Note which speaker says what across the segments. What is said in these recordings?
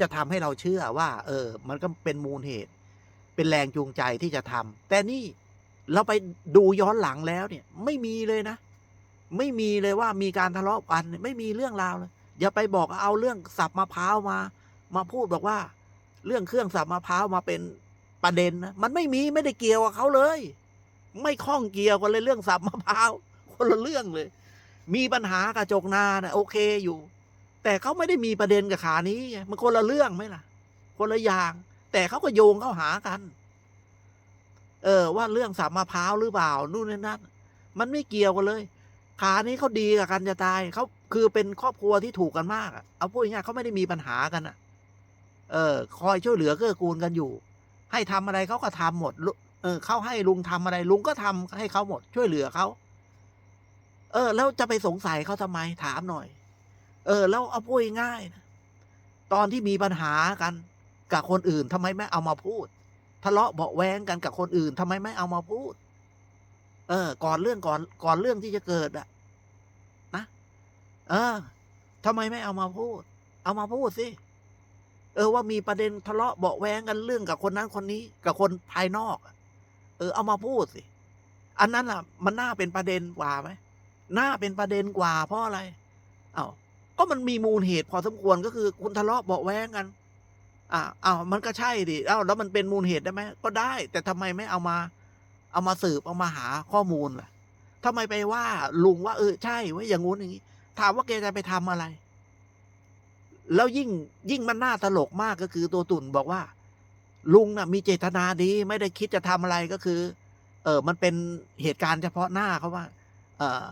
Speaker 1: จะทำให้เราเชื่อว่า เออ มันก็เป็นมูลเหตุ เป็นแรงจูงใจที่จะทำแต่นี่เราไปดูย้อนหลังแล้วเนี่ย ไม่มีเลยนะ ไม่มีเลยว่ามีการทะเลาะกัน ไม่มีเรื่องราวเลย อย่าไปบอกเอาเรื่องสับมะพร้าวมา มาพูดบอกว่า เรื่องเครื่องสับมะพร้าวมาเป็นประเด็นนะมันไม่มีไม่ได้เกี่ยวกับเขาเลย ไม่ข้องเกี่ยวกันเลยเรื่องสับมะพร้าวคนละเรื่องเลย มีปัญหากับจกนานะโอเคอยู่ แต่เขาไม่ได้มีประเด็นกับขานี้มันคนละเรื่องไหมล่ะ คนละอย่าง แต่เขาก็โยงเข้าหากัน เออ ว่าเรื่องสับมะพร้าวหรือเปล่านู่นนี่นั่นมันไม่เกี่ยวกันเลย ขานี้เขาดีกับกันจะตายเขาคือเป็นครอบครัวที่ถูกกันมากเอาพูดง่ายเขาไม่ได้มีปัญหากันอะเออ คอยช่วยเหลือเกื้อกูลกันอยู่ ให้ทำอะไรเขาก็ทำหมดเออเขาให้ลุงทำอะไร ลุงก็ทำให้เขาหมดช่วยเหลือเขาเออ แล้วจะไปสงสัยเขาทำไมถามหน่อย เออ แล้วเอาพูดง่ายนะตอนที่มีปัญหากันกับคนอื่นทำไมไม่เอามาพูด ทะเลาะเบาแวงกันกับคนอื่นทำไมไม่เอามาพูด เออ ก่อนเรื่องก่อนก่อนเรื่องที่จะเกิดอะนะเออทำไมไม่เอามาพูด เอามาพูดสิเออว่ามีประเด็นทะเลาะเบาแวงกันเรื่องกับคนนั้นคนนี้ กับคนภายนอก เออ เอามาพูดสิ อันนั้นล่ะ มันน่าเป็นประเด็นกว่าไหมน่าเป็นประเด็นกว่าเพราะอะไร เอา้า ก็มันมีมูลเหตุพอสมควรก็คือคุณทะเลาะเบาแว้งกัน อ่าอ้าวมันก็ใช่ดิเอ้าแล้วมันเป็นมูลเหตุได้ไหมก็ได้ แต่ทำไมไม่เอามา เอามาสืบเอามาหาข้อมูลล่ะทำไมไปว่าลุงว่าเออใช่ว่าอย่างงู้นอย่างนี้ ถามว่าแกจะไปทำอะไร แล้วยิ่งยิ่งมันน่าตลกมากก็คือตัวตุ่นบอกว่า ลุงน่ะ มีเจตนาดีไม่ได้คิดจะทำอะไรก็คือ เออมันเป็นเหตุการณ์เฉพาะหน้าเขาว่า เออ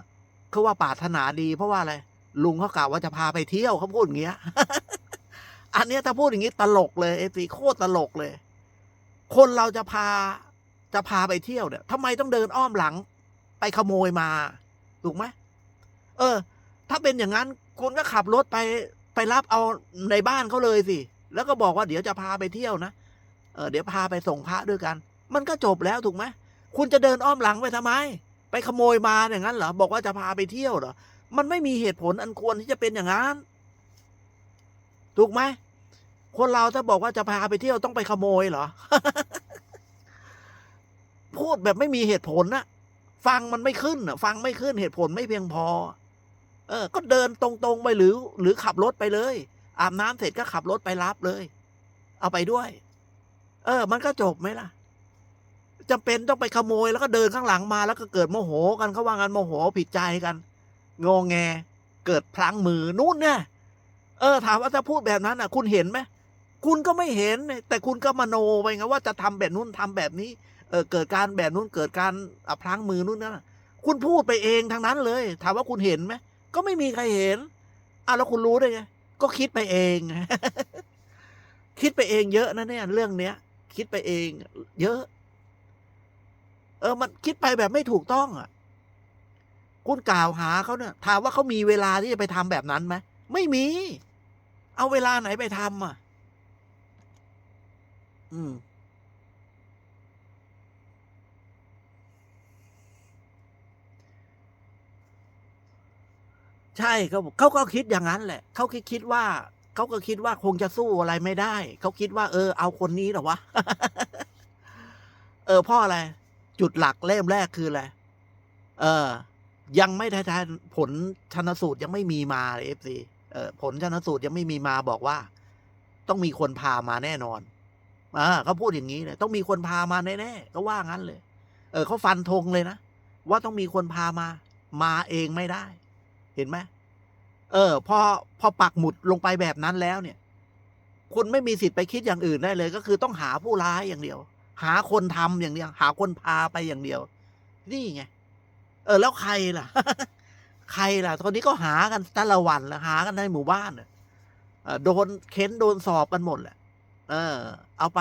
Speaker 1: เขาว่าปรารถนาดี เพราะว่าอะไร ลุงเขากล่าวว่าจะพาไปเที่ยวเขาพูดอย่างเงี้ย อันเนี้ยถ้าพูดอย่างนี้ตลกเลยเอฟีโคตรตลกเลย คนเราจะพาจะพาไปเที่ยวเนี่ยทำไมต้องเดินอ้อมหลัง ไปขโมยมา ถูกไหมเออ ถ้าเป็นอย่างนั้นคุณก็ขับรถไปไปรับเอาในบ้านเขาเลยสิ แล้วก็บอกว่าเดี๋ยวจะพาไปเที่ยวนะเออเดี๋ยวพาไปส่งพระด้วยกัน มันก็จบแล้วถูกไหมคุณจะเดินอ้อมหลังไปทำไม ไปขโมยมาอย่างนั้นเหรอบอกว่าจะพาไปเที่ยวเหรอ มันไม่มีเหตุผลอันควรที่จะเป็นอย่างนั้นถูกไหมคนเราถ้าบอกว่าจะพาไปเที่ยวต้องไปขโมยเหรอ พูดแบบไม่มีเหตุผลนะฟังมันไม่ขึ้นอะฟังไม่ขึ้นเหตุผลไม่เพียงพอ เออ ก็เดินตรงๆไปหรือ หรือขับรถไปเลย อาบน้ำเสร็จก็ขับรถไปรับเลย เอาไปด้วย เออ มันก็จบไหมล่ะจำเป็นต้องไปขโมยแล้วก็เดินข้างหลังมาแล้วก็เกิดโมโหกันเขาว่างันโมโหผิดใจกัน งงแง เกิดพลั้งมือนู่นเนี่ยเออถามว่าถ้าพูดแบบนั้นอะ คุณเห็นไหมคุณก็ไม่เห็น แต่คุณก็มโนไปไงว่าจะทำแบบนู้นทำแบบนี้ เออเกิดการแบบนู้นเกิดการอพลั้งมือนู่นนั่นคุณพูดไปเองทางนั้นเลย ถามว่าคุณเห็นไหมก็ไม่มีใครเห็นอะแล้วคุณรู้ได้ไงก็คิดไปเอง คิดไปเองเยอะนะเนี่ย เรื่องเนี้ย คิดไปเอง เยอะ เออ มันคิดไปแบบไม่ถูกต้องอะ คุณกล่าวหาเขาเนี่ยถามว่าเขามีเวลาที่จะไปทำแบบนั้นไหมไม่มี เอาเวลาไหนไปทำอะ อืมใช่เขาเขาก็คิดอย่างนั้นแหละ เขาคิดคิดว่าเขาก็คิดว่าคงจะสู้อะไรไม่ได้ เขาคิดว่า เออ เอาคนนี้หรอวะ เออพ่ออะไร จุดหลักเริ่มแรกคืออะไร เออ ยังไม่ได้ทันผลชนสูตรยังไม่มีมาเอฟซีเออผลชนสูตรยังไม่มีมาบอกว่า ต้องมีคนพามาแน่นอนอ่าเขาพูดอย่างนี้เลยต้องมีคนพามาแน่ๆก็ว่างั้นเลย เออเขาฟันธงเลยนะว่าต้องมีคนพามา มาเองไม่ได้ เห็นไหมเออพอพอปักหมุดลงไปแบบนั้นแล้วเนี่ย คุณไม่มีสิทธิ์ไปคิดอย่างอื่นได้เลย ก็คือต้องหาผู้ร้ายอย่างเดียว หาคนทำอย่างเดียว หาคนพาไปอย่างเดียว นี่ไง เออ แล้วใครล่ะ ใครล่ะ ตอนนี้ก็หากันแต่ละวันละหากันในหมู่บ้านน่ะเออโดนเค้นโดนสอบกันหมดแหละ เออ เอาไป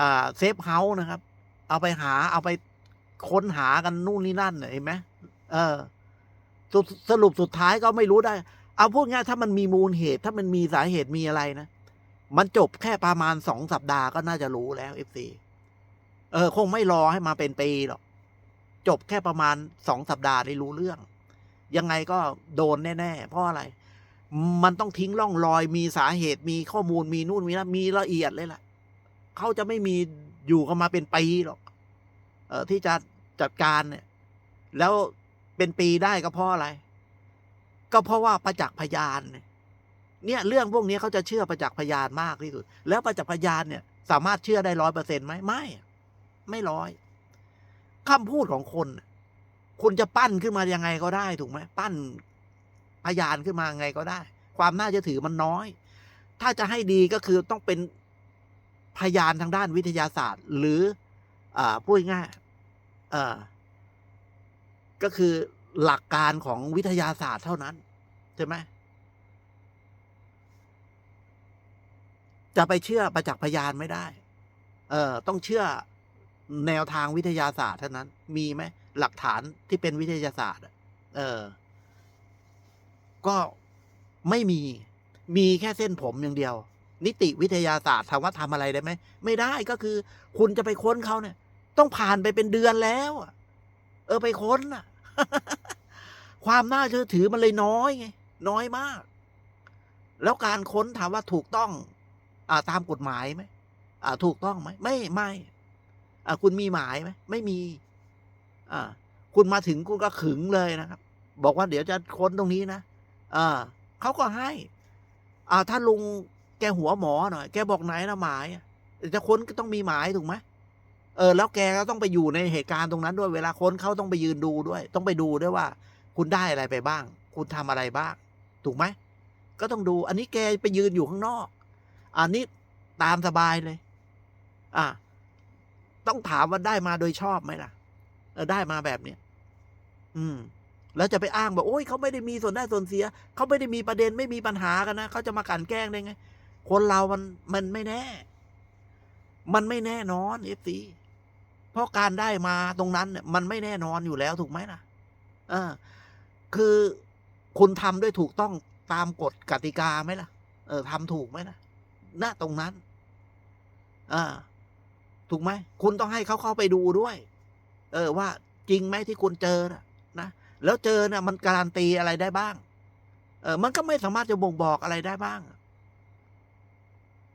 Speaker 1: อ่าเซฟเฮาส์นะครับ เอาไปหา เอาไปค้นหากันนู่นนี่นั่นเห็นไหมเออสรุปสรุปสุดท้ายก็ไม่รู้ได้ เอาพูดง่ายถ้ามันมีมูลเหตุ ถ้ามันมีสาเหตุมีอะไรนะ มันจบแค่ประมาณสองสัปดาห์ก็น่าจะรู้แล้วเอฟซีเออ คงไม่รอให้มาเป็นปีหรอก จบแค่ประมาณสองสัปดาห์ได้รู้เรื่อง ยังไงก็โดนแน่ ๆ เพราะอะไร มันต้องทิ้งร่องรอยมีสาเหตุมีข้อมูลมีนู่นมีนั่นมีละเอียดเลยล่ะเขาจะไม่มีอยู่กันมาเป็นปีหรอก เออที่จะจัดการเนี่ย แล้วเป็นปีได้ก็เพราะอะไร ก็เพราะว่าประจักษ์พยานเนี่ยเนี่ยเรื่องพวกนี้เขาจะเชื่อประจักษ์พยานมากที่สุด แล้วประจักษ์พยานเนี่ย สามารถเชื่อได้ร้อยเปอร์เซ็นต์ไหมไม่ ไม่ร้อย คำพูดของคน คุณจะปั้นขึ้นมายังไงก็ได้ถูกไหมปั้นพยานขึ้นมาไงก็ได้ ความน่าจะถือมันน้อย ถ้าจะให้ดีก็คือต้องเป็นพยานทางด้านวิทยาศาสตร์ หรืออ่าพูดง่ายๆอ่าก็คือหลักการของวิทยาศาสตร์เท่านั้นใช่ไหมจะไปเชื่อประจักษ์พยานไม่ได้ เออต้องเชื่อ แนวทางวิทยาศาสตร์เท่านั้น มีไหมหลักฐานที่เป็นวิทยาศาสตร์เออ ก็ไม่มีมีแค่เส้นผมอย่างเดียว นิติวิทยาศาสตร์ถามว่าทำอะไรได้ไหมไม่ได้ก็คือ คุณจะไปค้นเขาเนี่ย ต้องผ่านไปเป็นเดือนแล้วเออไปค้นอะ ความน่าเชื่อถือมันเลยน้อยไงน้อยมาก แล้วการค้นถามว่าถูกต้อง อ่าตามกฎหมายไหมอ่า ถูกต้องไหมไม่ไม่ อ่าคุณมีหมายไหมไม่มี อ่า คุณมาถึงคุณก็ขึงเลยนะครับ บอกว่าเดี๋ยวจะค้นตรงนี้นะอ่าเขาก็ให้ อ่า ถ้าลุงแกหัวหมอหน่อย แกบอกไหนนะหมายจะค้นก็ต้องมีหมายถูกไหมเออ แล้วแกก็ต้องไปอยู่ในเหตุการณ์ตรงนั้นด้วยเวลาค้นเขาต้องไปยืนดูด้วย ต้องไปดูด้วยว่า คุณได้อะไรไปบ้าง คุณทำอะไรบ้าง ถูกไหมก็ต้องดู อันนี้แกไปยืนอยู่ข้างนอก อันนี้ตามสบายเลย อ่า ต้องถามว่าได้มาโดยชอบไหมล่ะเออได้มาแบบเนี้ยอืม แล้วจะไปอ้างบอกโอ้ยเขาไม่ได้มีส่วนได้ส่วนเสียเขาไม่ได้มีประเด็นไม่มีปัญหากันนะเขาจะมากลันแกล้งได้ไง คนเรามันมันไม่แน่ มันไม่แน่นอนเอฟซีเพราะการได้มาตรงนั้นเนี่ยมันไม่แน่นอนอยู่แล้วถูกไหมล่ะเออคือคุณทำด้วยถูกต้องตามกฎกติกาไหมล่ะ เออทำถูกไหมล่ะณตรงนั้น อ่า ถูกไหมคุณต้องให้เขาเข้าไปดูด้วย เออว่าจริงไหมที่คุณเจอนะนะแล้วเจอเนะ่ะมันการันตีอะไรได้บ้าง เออมันก็ไม่สามารถจะบ่งบอกอะไรได้บ้าง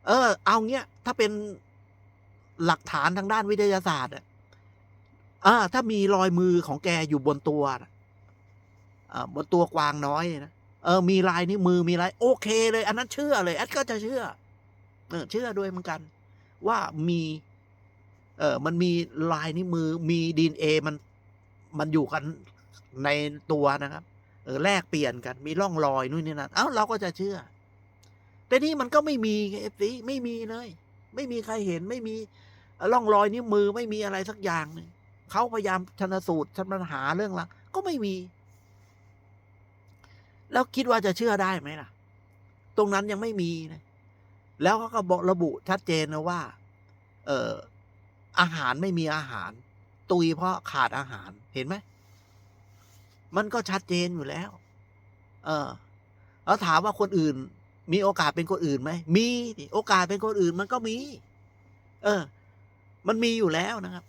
Speaker 1: เออ เอาเงี้ยถ้าเป็นหลักฐานทางด้านวิทยาศาสตร์อะอ่าถ้ามีรอยมือของแกอยู่บนตัวนะอ่าบนตัวกวางน้อยนะเออ มีลายนิ้วมือมีลายโอเคเลย อันนั้นเชื่อเลยแอดก็จะเชื่อ เออ เชื่อด้วยเหมือนกัน ว่ามี เออมันมีลายนิ้วมือมีดีเอมันมันอยู่กันในตัวนะครับ เออแลกเปลี่ยนกันมีร่องรอยนู่นนี่นั่นเอ้าเราก็จะเชื่อ แต่นี่มันก็ไม่มีเอฟซีไม่มีเลย ไม่มีใครเห็นไม่มีร่องรอยนิ้วมือไม่มีอะไรสักอย่างหนึ่งเขาพยายามชนสูตรชันหาเรื่องละก็ไม่มี แล้วคิดว่าจะเชื่อได้ไหมล่ะ ตรงนั้นยังไม่มีนะแล้วเขาก็บอกระบุชัดเจนนะว่า เออ อาหารไม่มีอาหาร ตุยเพราะขาดอาหารเห็นไหม มันก็ชัดเจนอยู่แล้ว เออ แล้วถามว่าคนอื่น มีโอกาสเป็นคนอื่นไหม มีโอกาสเป็นคนอื่นมันก็มี เออ มันมีอยู่แล้วนะครับ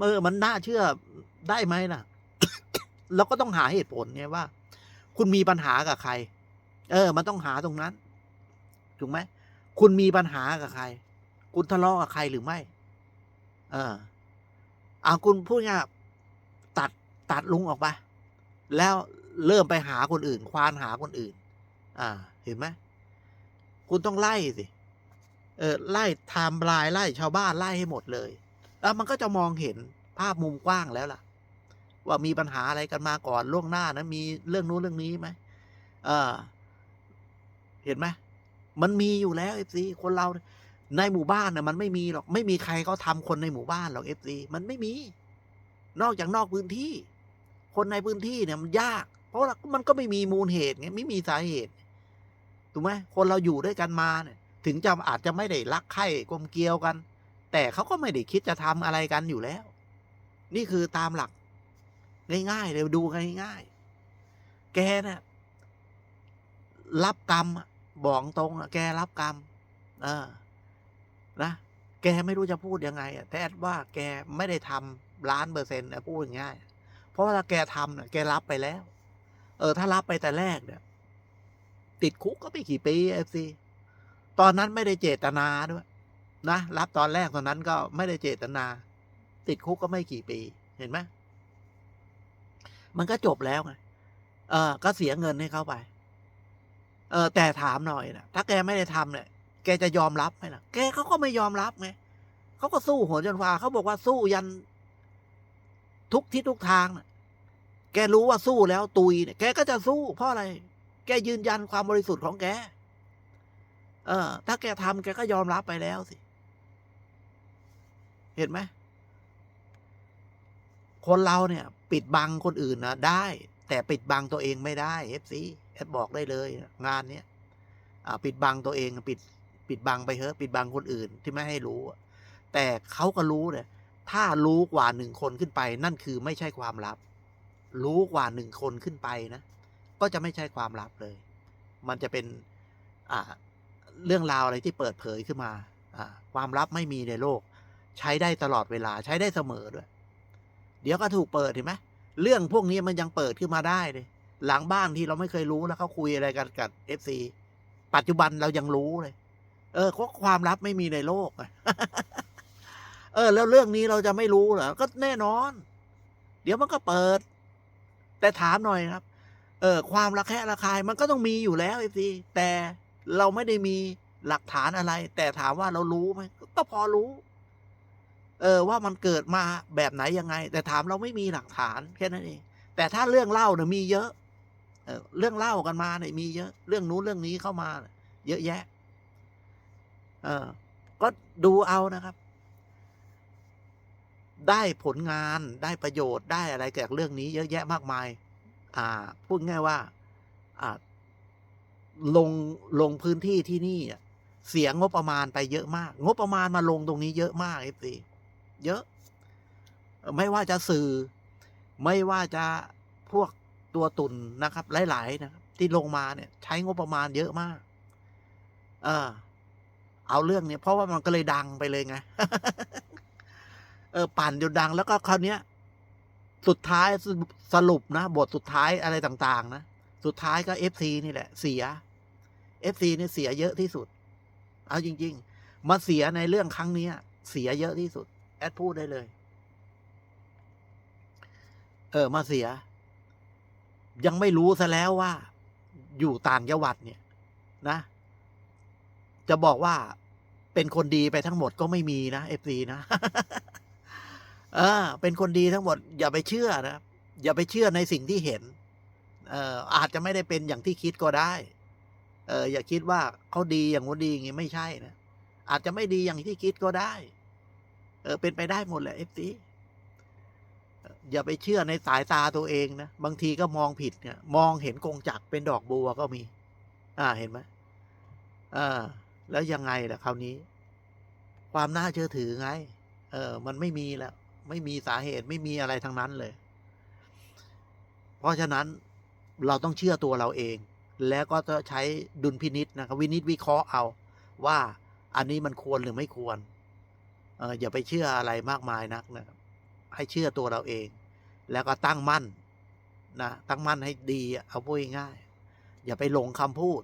Speaker 1: เออมันน่าเชื่อได้ไหมล่ะ เราก็ต้องหาเหตุผลไงว่า คุณมีปัญหากับใคร เออ มันต้องหาตรงนั้น ถูกไหม คุณมีปัญหากับใคร คุณทะเลาะกับใครหรือไม่ เอออ่าคุณพูดง่ายตัดตัดลุงออกไป แล้วเริ่มไปหาคนอื่น ควานหาคนอื่น อ่า เห็นไหมคุณต้องไล่สิ เออไล่ไทม์ไลน์ไล่ชาวบ้านไล่ให้หมดเลย แล้วมันก็จะมองเห็นภาพมุมกว้างแล้วล่ะ ว่ามีปัญหาอะไรกันมาก่อนล่วงหน้านะมีเรื่องนู้นเรื่องนี้ไหมเออเห็นไหมมันมีอยู่แล้วเอฟซีคนเรา ในหมู่บ้านน่ะมันไม่มีหรอก ไม่มีใครเขาทำคนในหมู่บ้านหรอกเอฟซีมันไม่มี นอกจากนอกพื้นที่ คนในพื้นที่เนี่ยมันยาก เพราะมันก็ไม่มีมูลเหตุไงไม่มีสาเหตุถูกไหมคนเราอยู่ด้วยกันมาเนี่ย ถึงจะอาจจะไม่ได้รักใคร่กลมเกลียวกัน แต่เขาก็ไม่ได้คิดจะทำอะไรกันอยู่แล้ว นี่คือตามหลัก ง่ายๆเลยดูง่ายๆแกเนี่ยรับกรรมบอกตรงอะแกรับกรรม เออ นะ แกไม่รู้จะพูดยังไงแต่แอดว่าแกไม่ได้ทำล้านเปอร์เซ็นต์นะพูดง่าย เพราะว่าถ้าแกทำเนี่ยแกรับไปแล้ว เออ ถ้ารับไปแต่แรกเนี่ย ติดคุกก็ไม่กี่ปีเอฟซีตอนนั้นไม่ได้เจตนาด้วยนะรับตอนแรกตอนนั้นก็ไม่ได้เจตนา ติดคุกก็ไม่กี่ปี เห็นไหมมันก็จบแล้วไงเออ ก็เสียเงินให้เขาไป เออ แต่ถามหน่อยนะถ้าแกไม่ได้ทำเนี่ย แกจะยอมรับไหมล่ะ แกเขาก็ไม่ยอมรับไงเขาก็สู้หัวจนฟ้าเขาบอกว่าสู้ยัน ทุกทิศทุกทางน่ะแกรู้ว่าสู้แล้วตุยเนี่ยแกก็จะสู้เพราะอะไร แกยืนยันความบริสุทธิ์ของแก เออ ถ้าแกทำแกก็ยอมรับไปแล้วสิ เห็นไหม คนเราเนี่ย ปิดบังคนอื่นนะได้ แต่ปิดบังตัวเองไม่ได้เอฟซีแอดบอกได้เลย งานเนี้ยอ่าปิดบังตัวเอง ปิด ปิดบังไปเถอะปิดบังคนอื่นที่ไม่ให้รู้ แต่เขาก็รู้เนี่ยถ้ารู้กว่าหนึ่งคนขึ้นไป นั่นคือไม่ใช่ความลับ รู้กว่าหนึ่งคนขึ้นไปนะ ก็จะไม่ใช่ความลับเลย มันจะเป็นอ่าเรื่องราวอะไรที่เปิดเผยขึ้นมาอ่าความลับไม่มีในโลก ใช้ได้ตลอดเวลาใช้ได้เสมอด้วย เดี๋ยวก็ถูกเปิดเห็นไหมเรื่องพวกนี้มันยังเปิดขึ้นมาได้เลย หลังบ้านที่เราไม่เคยรู้แล้วเขาคุยอะไรกันกับเอฟซีปัจจุบันเรายังรู้เลย เออเพราะความลับไม่มีในโลก เออ แล้วเรื่องนี้เราจะไม่รู้เหรอ ก็แน่นอน เดี๋ยวมันก็เปิด แต่ถามหน่อยครับ เออ ความระแคะระคายมันก็ต้องมีอยู่แล้วเอซีแต่เราไม่ได้มีหลักฐานอะไร แต่ถามว่าเรารู้ไหมก็พอรู้ เออ ว่ามันเกิดมาแบบไหนยังไง แต่ถามเราไม่มีหลักฐานแค่นั้นเอง แต่ถ้าเรื่องเล่าเนี่ยมีเยอะ เออ เรื่องเล่ากันมาเนี่ยมีเยอะ เรื่องนู้นเรื่องนี้เข้ามา เยอะแยะ เออก็ดูเอานะครับ ได้ผลงานได้ประโยชน์ได้อะไรจากเรื่องนี้ เยอะแยะมากมาย อ่า พูดง่ายว่า อ่า ลงลงพื้นที่ที่นี่เสียงบประมาณไปเยอะมาก งบประมาณมาลงตรงนี้เยอะมากเอฟซีเยอะ ไม่ว่าจะสื่อ ไม่ว่าจะพวกตัวตุนนะครับ หลาย ๆ นะครับ ที่ลงมาเนี่ย ใช้งบประมาณเยอะมาก เออ เอาเรื่องเนี้ยเพราะว่ามันก็เลยดังไปเลยไงเออปั่นจนดังแล้วก็คราวเนี้ย สุดท้ายสรุปนะบทสุดท้ายอะไรต่าง ๆ นะสุดท้ายก็เอฟซีนี่แหละ เสียเอฟซีนี่เสียเยอะที่สุด เอาจริง ๆ มาเสียในเรื่องครั้งเนี้ยเสียเยอะที่สุด แอดพูดได้เลย เออ มาเสีย ยังไม่รู้ซะแล้วว่า อยู่ต่างจังหวัดเนี่ย นะ จะบอกว่า เป็นคนดีไปทั้งหมดก็ไม่มีนะเอฟซีนะเออเป็นคนดีทั้งหมด อย่าไปเชื่อนะอย่าไปเชื่อในสิ่งที่เห็น เอ่ออาจจะไม่ได้เป็นอย่างที่คิดก็ได้ เออ อย่าคิดว่าเขาดีอย่างนู้นดีอย่างงี้ไม่ใช่นะอาจจะไม่ดีอย่างที่คิดก็ได้ เออ เป็นไปได้หมดแหละเอฟซีอย่าไปเชื่อในสายตาตัวเองนะบางทีก็มองผิดเนี่ย มองเห็นกงจักเป็นดอกบัวก็มี อ่าเห็นไหมอ่า แล้วยังไงล่ะคราวนี้ ความน่าเชื่อถือไง เออ มันไม่มีแล้ว ไม่มีสาเหตุไม่มีอะไรทั้งนั้นเลย เพราะฉะนั้นเราต้องเชื่อตัวเราเอง แล้วก็จะใช้ดุลพินิษนะครับ วินิจวิเคราะห์เอาว่าอันนี้มันควรหรือไม่ควร เอออย่าไปเชื่ออะไรมากมายนักนะครับให้เชื่อตัวเราเอง แล้วก็ตั้งมั่นนะตั้งมั่นให้ดีเอาพูดง่าย อย่าไปหลงคำพูด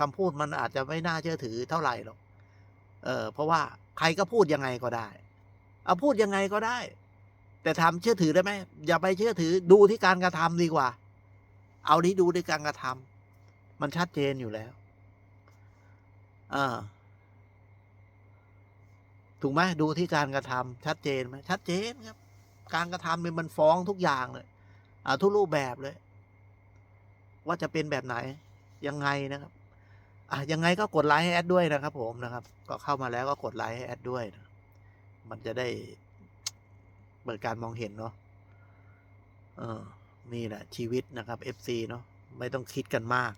Speaker 1: คำพูดมันอาจจะไม่น่าเชื่อถือเท่าไหร่หรอกเออเพราะว่าใครก็พูดยังไงก็ได้ เอาพูดยังไงก็ได้ แต่ทำเชื่อถือได้ไหมอย่าไปเชื่อถือดูที่การกระทำดีกว่า เอานี้ดูที่การกระทำมันชัดเจนอยู่แล้วเออถูกไหมดูที่การกระทำชัดเจนไหมชัดเจนครับ การกระทำเนี่ยมันฟ้องทุกอย่างเลยอ่าทุกรูปแบบเลย ว่าจะเป็นแบบไหนยังไงนะครับ อะยังไงก็กดไลค์ให้แอดด้วยนะครับ ผมนะครับ ก็เข้ามาแล้วก็กดไลค์ให้แอดด้วยนะมันจะได้เปิดการมองเห็นเนาะเออนี่แหละชีวิตนะครับ FC เนาะไม่ต้องคิดกันมาก